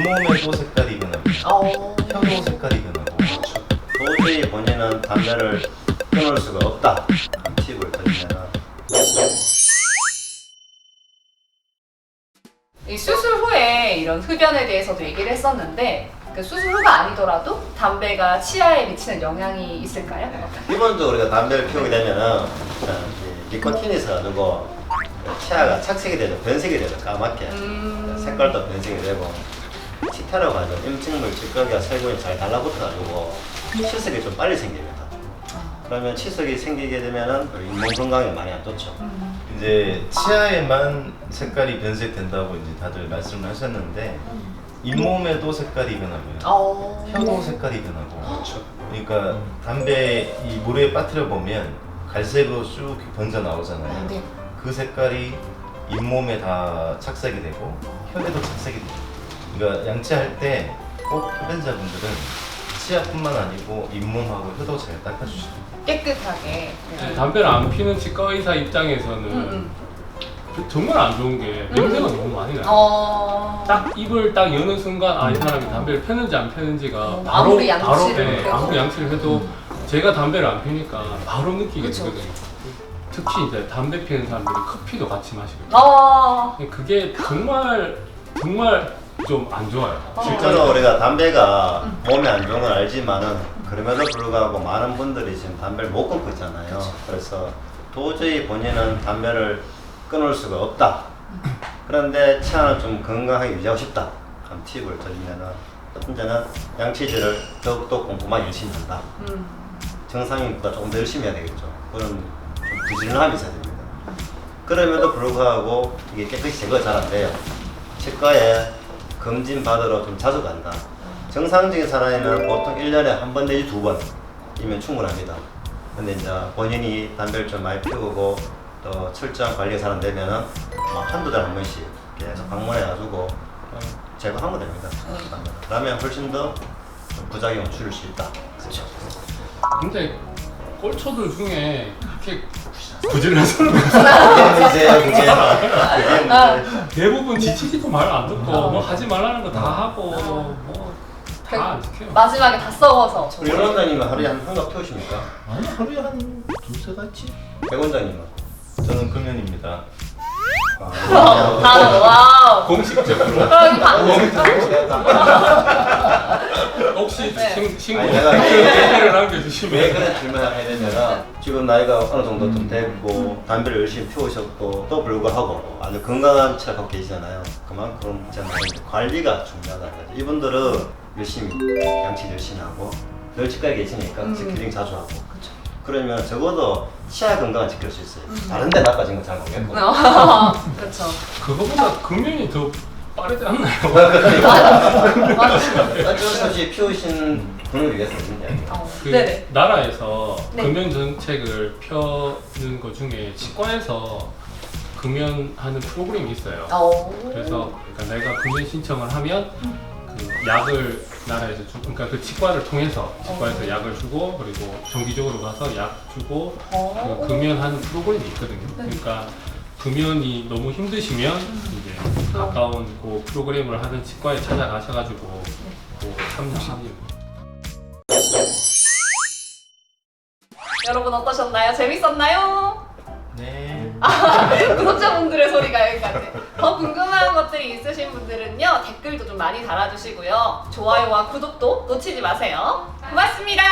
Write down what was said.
잇몸에도 색깔이 변하고 어. 혀도 색깔이 변하고 도저히 본인은 담배를 끊을 수가 없다. 팁을 드리면 이 수술 후에 이런 흡연에 대해서도 얘기를 했었는데 그 수술 후가 아니더라도 담배가 치아에 미치는 영향이 있을까요? 기본적으로 우리가 담배를 피우게 되면은 어, 이 니코틴이 있어가지고 치아가 착색이 되죠. 변색이 되죠. 까맣게. 음. 색깔도 변색이 되고 치태라고 하죠. 임직물 찌꺼기와 세균이 잘 달라붙어가지고 치석이 좀 빨리 생깁니다. 그러면 치석이 생기게 되면은 잇몸 건강에 많이 안 좋죠. 음. 이제 치아에만 색깔이 변색된다고 이제 다들 말씀을 하셨는데 잇몸에도 색깔이 변하고요. 어. 혀도 색깔이 변하고 그렇죠. 그러니까 담배 이 물에 빠뜨려 보면 갈색으로 쭉 번져 나오잖아요. 네. 그 색깔이 잇몸에 다 착색이 되고 혀에도 착색이 돼요. 그러니까 양치할 때 꼭 흡연자분들은 치아뿐만 아니고 잇몸하고 혀도 잘 닦아주시고 깨끗하게. 네, 담배를 안 피는 치과 의사 입장에서는 음, 그 정말 안 좋은 게 냄새가 너무 많이 나요. 어. 딱 입을 딱 여는 순간 아 이 사람이 담배를 폈는지 안 폈는지가 어, 바로 아무리 양치를 바로 네, 해도. 아무리 양치를 해도 제가 담배를 안 피니까 바로 느끼게 그쵸. 되거든요. 특히 이제 담배 피는 사람들이 커피도 같이 마시거든요. 어. 그게 정말 정말 좀 안 좋아요. 실제로 우리가 담배가 몸에 안 좋은 걸 알지만은 그럼에도 불구하고 많은 분들이 지금 담배를 못 끊고 있잖아요. 그래서 도저히 본인은 담배를 끊을 수가 없다. 그런데 치아는 좀 건강하게 유지하고 싶다. 그럼 팁을 드리면은 첫 번째는 양치질을 더욱더 꼼꼼하게 열심히 한다. 음. 정상인보다 조금 더 열심히 해야 되겠죠. 그런 좀 부지런함이 있어야 됩니다. 그럼에도 불구하고 이게 깨끗이 제거가 잘 안 돼요. 치과에 검진 받으러 좀 자주 간다. 정상적인 사람이면 보통 1년에 한 번 내지 두 번이면 충분합니다. 근데 이제 본인이 담배를 좀 많이 피우고 또 철저한 관리가 잘안 되면은 뭐 한두 달에 한 번씩 계속 방문해가지고 제거하면 됩니다. 그러면 훨씬 더좀 부작용을 줄일 수 있다. 그렇죠. 근데 꼴초들 중에 그렇게 부지런한 사람이 그게 문제예요, 그게. 그게 문제. 대부분 지치지도 말안 듣고 어. 뭐 하지 말라는 거 다 하고 뭐 다 안 지켜요. 마지막에 다 썩어서. 우리 연 원장님은 하루에 한 한갑 태우십니까? 아니 하루에 한 두세 가지? 백 원장님은? 저는 금연입니다. 아, 나는 와우. 공식적으로 그럼 방 네. 신- 신고 아니, 내가 댓글을 왜 남겨주시면 그런 질문을 해야 되냐면 지금 나이가 어느 정도 좀 됐고 담배를 열심히 피우셨고 또 불구하고 아주 건강한 체를 갖고 계시잖아요. 그만큼 관리가 중요하다 이거죠 이분들은 열심히 양치 열심히 하고 늘 치과에 계시니까 음. 스케일링 자주 하고. 그러면 적어도 치아 건강을 지킬 수 있어요. 다른 데 나빠진 건 잘 모르겠고. 어. 그렇죠. 그거보다 금연이 더 빠르지 않나요? 수 없이 피우신 분을 위해서 있는 이야기 어. 그 네네. 나라에서 네. 금연 정책을 펴는 것 중에 치과에서 금연하는 프로그램이 있어요. 어. 그래서 그러니까 내가 금연 신청을 하면 그 약을 나라에서 주, 그러니까 그 치과를 통해서 치과에서 약을 주고 그리고 정기적으로 가서 약 주고 어. 그 금연하는 프로그램이 있거든요. 네. 그러니까 금연이 너무 힘드시면 이제 가까운 그 프로그램을 하는 치과에 찾아가셔가지고 그 참여하면 여러분 어떠셨나요? 재밌었나요? 네. 구독자분들의 소리가 여기까지. 더 궁금한 것들이 있으신 분들은요 댓글도 좀 많이 달아주시고요 좋아요와 구독도 놓치지 마세요. 고맙습니다.